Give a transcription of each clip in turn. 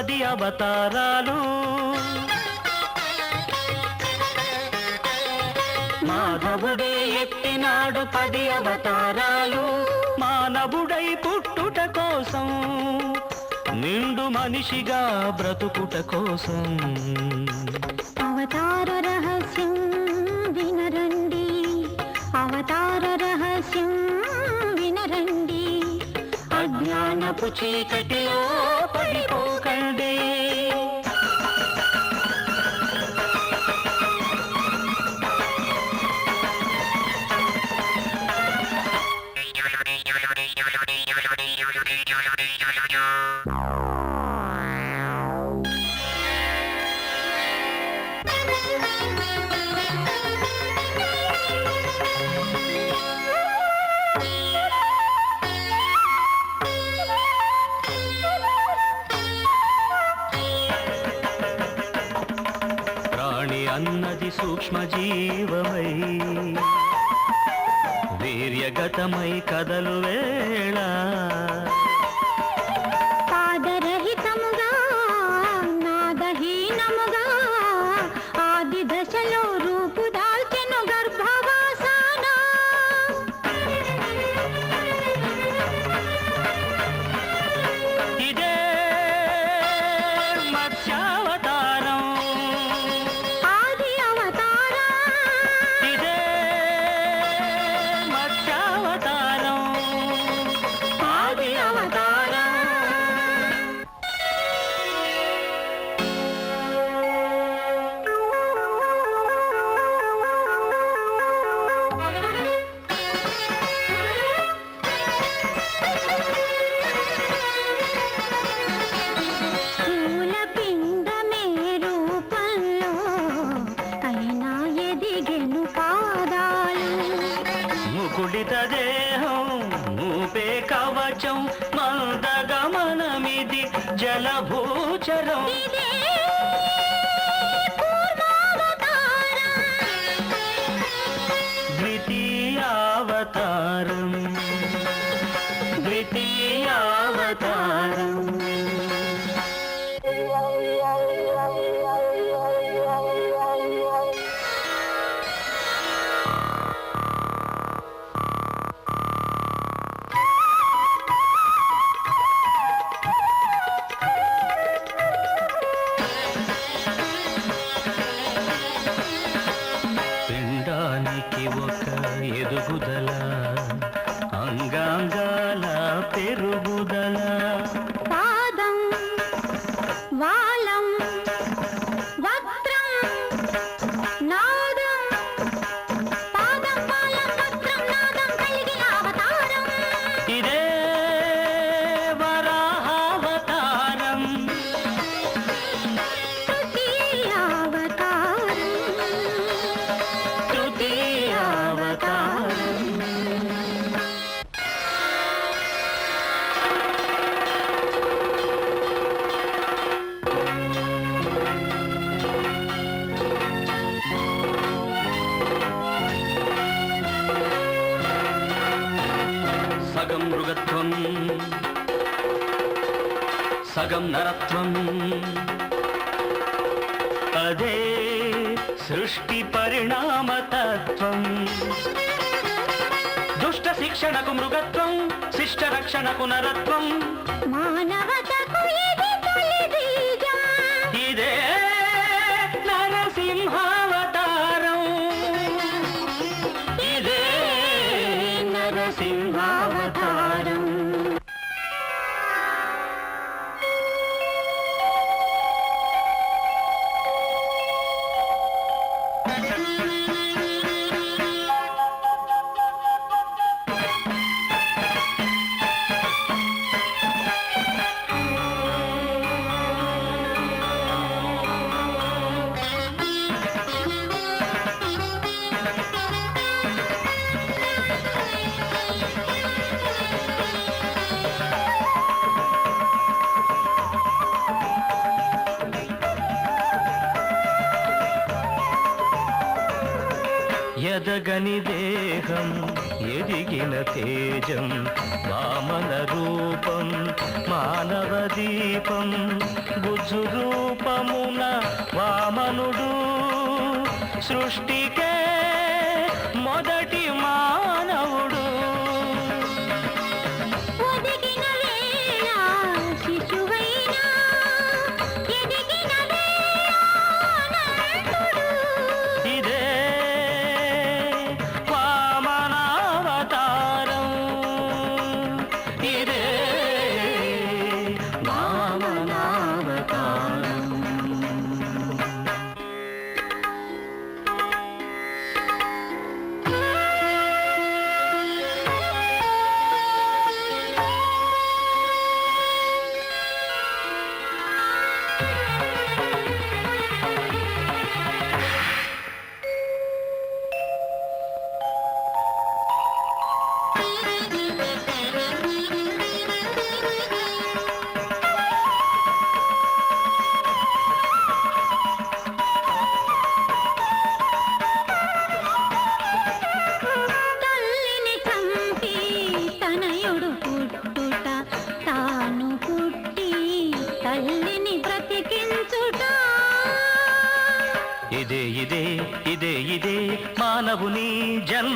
పది అవతారాలు. మాధవుడే ఎత్తినాడు పది అవతారాలు. మానవుడై పుట్టుట కోసం నిండు మనిషిగా బ్రతుకుట కోసం. అవతార రహస్యం వినరండి. అవతార రహస్యం వినరండి. అజ్ఞానపు చీకటిలో పడిపోకండి ప్రాణి అన్నది సూక్ష్మ వీర్యగతమై కదలు వేళ కుడిత దేహం మూపే కవచం మందగమనమిది జలభూ ఎదుగుదల అంగాంగాల పెరుగుదల. సగం మృగత్వం సగం నరత్వం. అదే సృష్టి పరిణామతత్వం. దుష్ట శిక్షణకు మృగత్వం శిష్ట రక్షణకు నరత్వం. మానవ ఎదగని దేహం ఎదిగిన తేజం వామన రూపం మానవ దీపం బుజు రూపమున వామనుడు సృష్టికే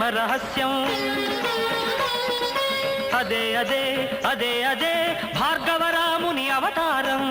జన్మ రహస్యం అదే అదే అదే అదే భార్గవరాముని అవతారం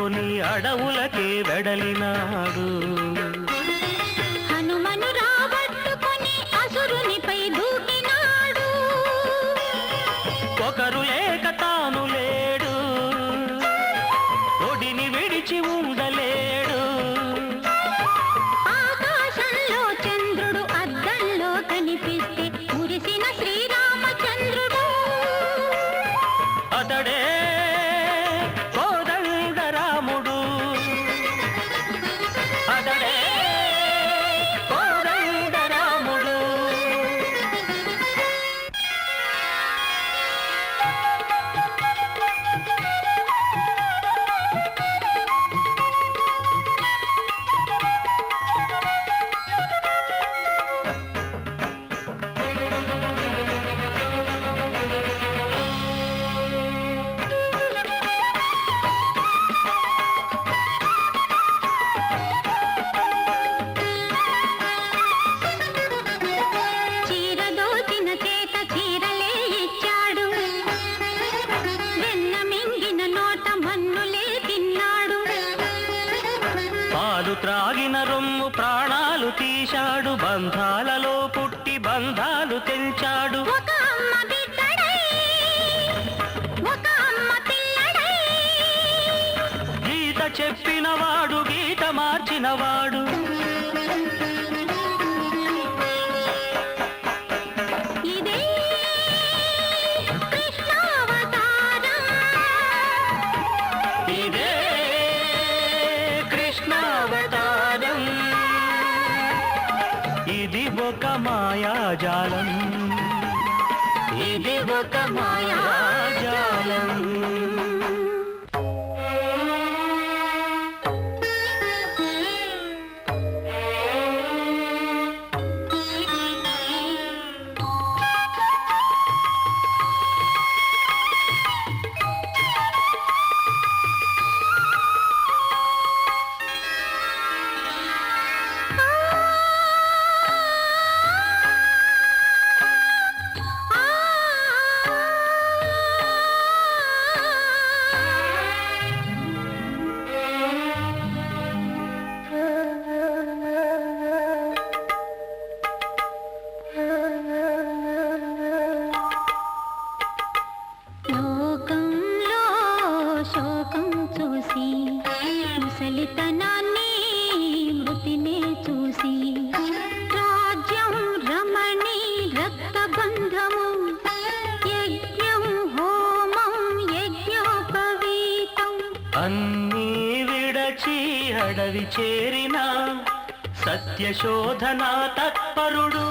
ఆకట్టుకొని అడవులకే వెడలినాడు. హనుమను రాబట్టుకొని అసురునిపై దూకినాడు. ఒకరు లేక తాను లేడు. ఒడిని విడిచి ఉండలేడు. ఆకాశంలో చంద్రుడు అద్దంలో కనిపిస్తే మురిసిన శ్రీరామచంద్రుడు. అతడే పాలు త్రాగిన రొమ్ము ప్రాణాలు తీశాడు బంధాల మాయాజాలం ఇది ఒక మాయాజాలం పదవి చేరిన సత్యశోధన తత్పరుడు.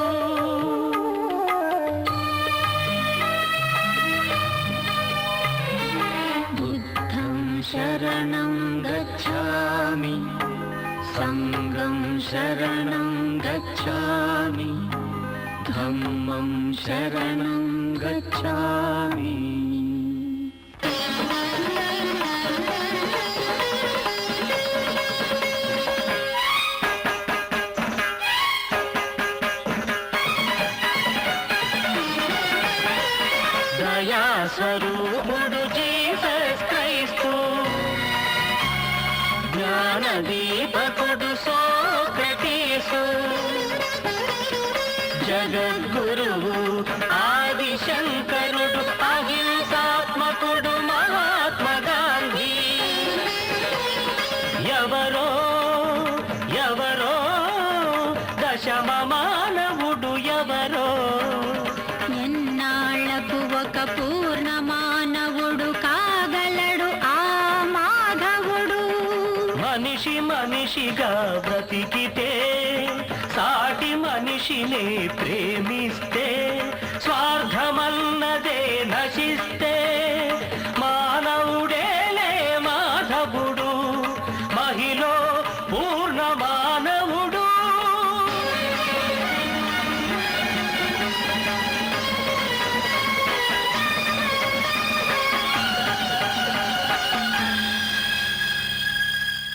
బుద్ధం శరణం గచ్చామి సంగం శరణం గచ్చామి धम्मं शरणं गच्छामि మనిషినే ప్రేమి